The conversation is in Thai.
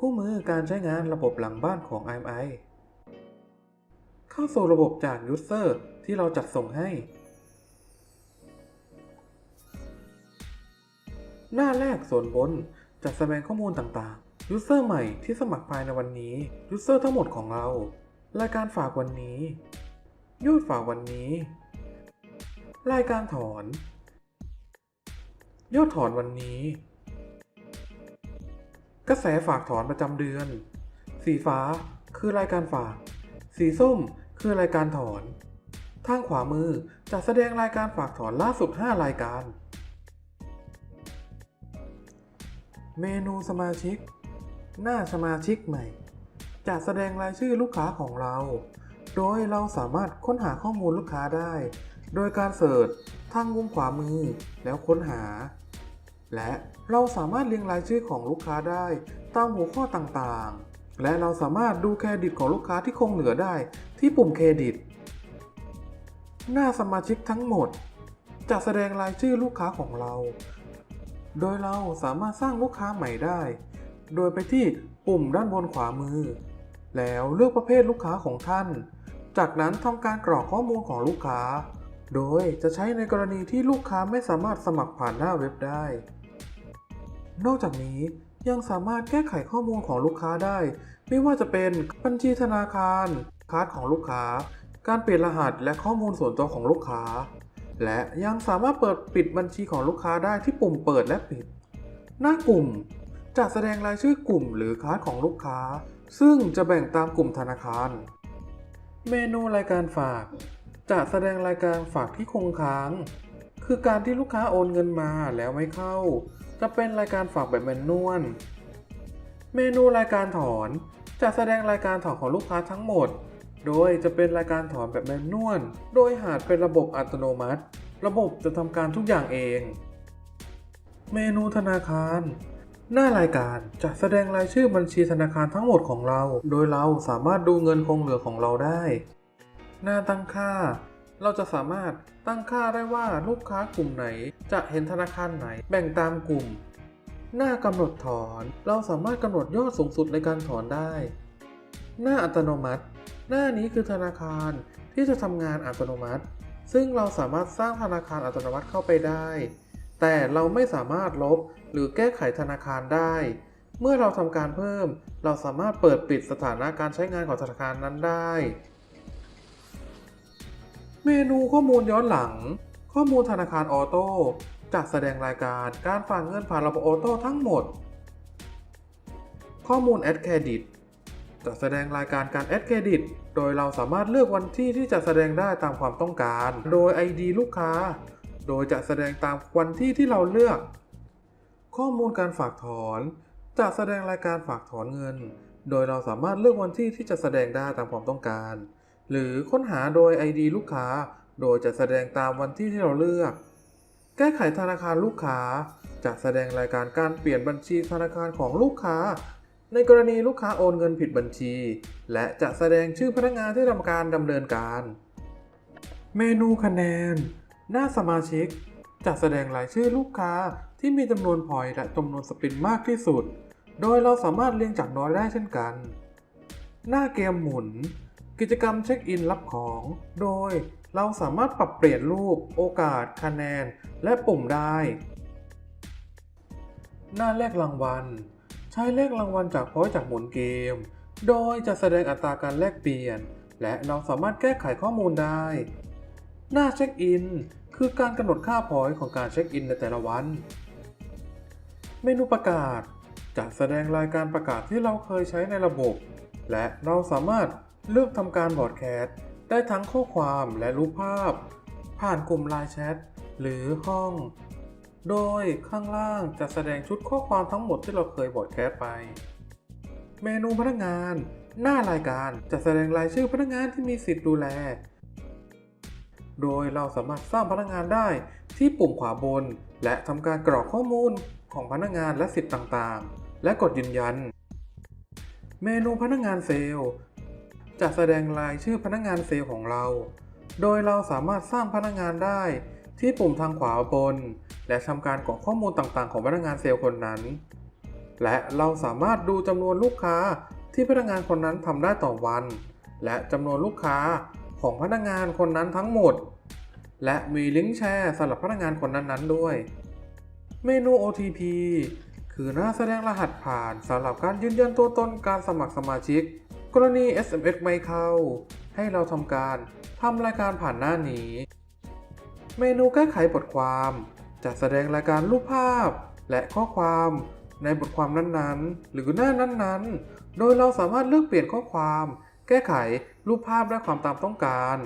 คู่มือการใช้งานระบบหลังบ้านของ IMI เข้าสู่ระบบจาก User ที่เราจัดส่งให้ หน้าแรกส่วนบนจัดแสดงข้อมูลต่างๆ User ใหม่ที่สมัครภายในวันนี้ User ทั้งหมดของเรา รายการฝากวันนี้ ยอดฝากวันนี้ รายการถอน ยอดถอนวันนี้ กระแสฝากถอนประจำเดือน สีฟ้าคือรายการฝาก สีส้มคือรายการถอน ทางขวามือจะแสดงรายการฝากถอนล่าสุด 5 รายการ เมนูสมาชิก หน้าสมาชิกใหม่ จะแสดงรายชื่อลูกค้าของเรา โดยเราสามารถค้นหาข้อมูลลูกค้าได้ โดยการเสิร์ชทางมุมขวามือแล้วค้นหา และเราสามารถเรียงรายชื่อของลูกค้าได้ตามหัวข้อต่างๆ และเราสามารถดูเครดิตของลูกค้าที่คงเหลือได้ที่ปุ่มเครดิต หน้าสมาชิกทั้งหมด จะแสดงรายชื่อลูกค้าของเรา โดยเราสามารถสร้างลูกค้าใหม่ได้ โดยไปที่ปุ่มด้านบนขวามือ แล้วเลือกประเภทลูกค้าของท่าน จากนั้นทำการกรอกข้อมูลของลูกค้า โดยจะใช้ในกรณีที่ลูกค้าไม่สามารถสมัครผ่านหน้าเว็บได้ นอกจากนี้ยังสามารถแก้ไขข้อมูลของลูกค้าได้ ไม่ว่าจะเป็นบัญชีธนาคารการ์ดของลูกค้า การเปลี่ยนรหัสและข้อมูลส่วนตัวของลูกค้า และยังสามารถเปิดปิดบัญชีของลูกค้าได้ที่ปุ่มเปิดและปิด หน้ากลุ่มจะแสดงรายชื่อกลุ่มหรือการ์ดของลูกค้า ซึ่งจะแบ่งตามกลุ่มธนาคาร เมนูรายการฝาก จะแสดงรายการฝากที่คงค้าง คือการที่ลูกค้าโอนเงินมาแล้วไม่เข้า จะเป็นรายการฝากแบบแมนนวลเมนูรายการถอน จะแสดงรายการถอนของลูกค้าทั้งหมด โดยจะเป็นรายการถอนแบบแมนนวลโดยหากเป็นระบบอัตโนมัติ ระบบจะทำการทุกอย่างเอง เมนูธนาคาร หน้ารายการจะแสดงรายชื่อบัญชีธนาคารทั้งหมดของเรา โดยเราสามารถดูเงินคงเหลือของเราได้ หน้าตั้งค่า เราจะสามารถตั้งค่าได้ว่าลูกค้ากลุ่มไหน จะเห็นธนาคารไหนแบ่งตามกลุ่ม หน้ากำหนดถอน เราสามารถกำหนดยอดสูงสุดในการถอนได้ หน้าอัตโนมัติ หน้านี้คือธนาคารที่จะทำงานอัตโนมัติ ซึ่งเราสามารถสร้างธนาคารอัตโนมัติเข้าไปได้ แต่เราไม่สามารถลบหรือแก้ไขธนาคารได้เมื่อเราทำการเพิ่ม เราสามารถเปิดปิดสถานะการใช้งานของธนาคารนั้นได้ เมนูข้อมูลย้อนหลัง ข้อมูลธนาคารออโต้จะแสดงรายการการฝากเงินผ่านระบบออโต้ทั้งหมด ข้อมูลแอดเครดิตจะแสดงรายการการแอดเครดิต โดยเราสามารถเลือกวันที่ที่จะแสดงได้ตามความต้องการ โดย ID ลูกค้า โดยจะแสดงตามวันที่ที่เราเลือก ข้อมูลการฝากถอนจะแสดงรายการฝากถอนเงิน โดยเราสามารถเลือกวันที่ที่จะแสดงได้ตามความต้องการ หรือค้นหาโดย ID ลูกค้า โดยจะแสดงตามวันที่ที่เราเลือก แก้ไขธนาคารลูกค้า จะแสดงรายการการเปลี่ยนบัญชีธนาคารของลูกค้า ในกรณีลูกค้าโอนเงินผิดบัญชี และจะแสดงชื่อพนักงานที่ทำการดำเนินการ เมนูคะแนน หน้าสมาชิก จะแสดงรายชื่อลูกค้าที่มีจำนวนพอยและจำนวนสปินมากที่สุด โดยเราสามารถเรียงจากน้อยได้เช่นกัน หน้าเกมหมุน กิจกรรมเช็คอินรับของ โดยเราสามารถปรับเปลี่ยนรูป โอกาส คะแนน และปุ่มได้ หน้าแลกรางวัล ใช้เลขรางวัลจากพอยจากหมุนเกม โดยจะแสดงอัตราการแลกเปลี่ยน และเราสามารถแก้ไขข้อมูลได้ หน้าเช็คอิน คือการกำหนดค่าพอยของการเช็คอินในแต่ละวัน เมนูประกาศจะแสดงรายการประกาศที่เราเคยใช้ในระบบ และเราสามารถ เลือกทำการบอร์ดแคสต์ได้ทั้งข้อความและรูปภาพ ผ่านกลุ่มไลน์แชทหรือห้อง โดยข้างล่างจะแสดงชุดข้อความทั้งหมดที่เราเคยบอร์ดแคสต์ไป เมนูพนักงาน หน้ารายการจะแสดงรายชื่อพนักงานที่มีสิทธิ์ดูแล โดยเราสามารถสร้างพนักงานได้ที่ปุ่มขวาบน และทำการกรอกข้อมูลของพนักงานและสิทธิ์ต่างๆ และกดยืนยัน เมนูพนักงานเซลล์ จะแสดงรายชื่อพนักงานเซลล์ของเรา โดยเราสามารถสร้างพนักงานได้ที่ปุ่มทางขวาบน และทำการกรอกข้อมูลต่างๆ ของพนักงานเซลล์คนนั้น และเราสามารถดูจำนวนลูกค้าที่พนักงานคนนั้นทำได้ต่อวัน และจำนวนลูกค้าของพนักงานคนนั้นทั้งหมด และมีลิงก์แชร์สำหรับพนักงานคนนั้นๆด้วย เมนู OTP คือหน้าแสดงรหัสผ่านสำหรับการยืนยันตัวตนการสมัครสมาชิก กรณี SMS ไม่เข้า ให้เราทำการทำรายการผ่านหน้านี้ เมนูแก้ไขบทความ จะแสดงรายการรูปภาพ และข้อความในบทความนั้นๆ หรือหน้านั้นๆ โดยเราสามารถเลือกเปลี่ยนข้อความ แก้ไขรูปภาพและความตามต้องการ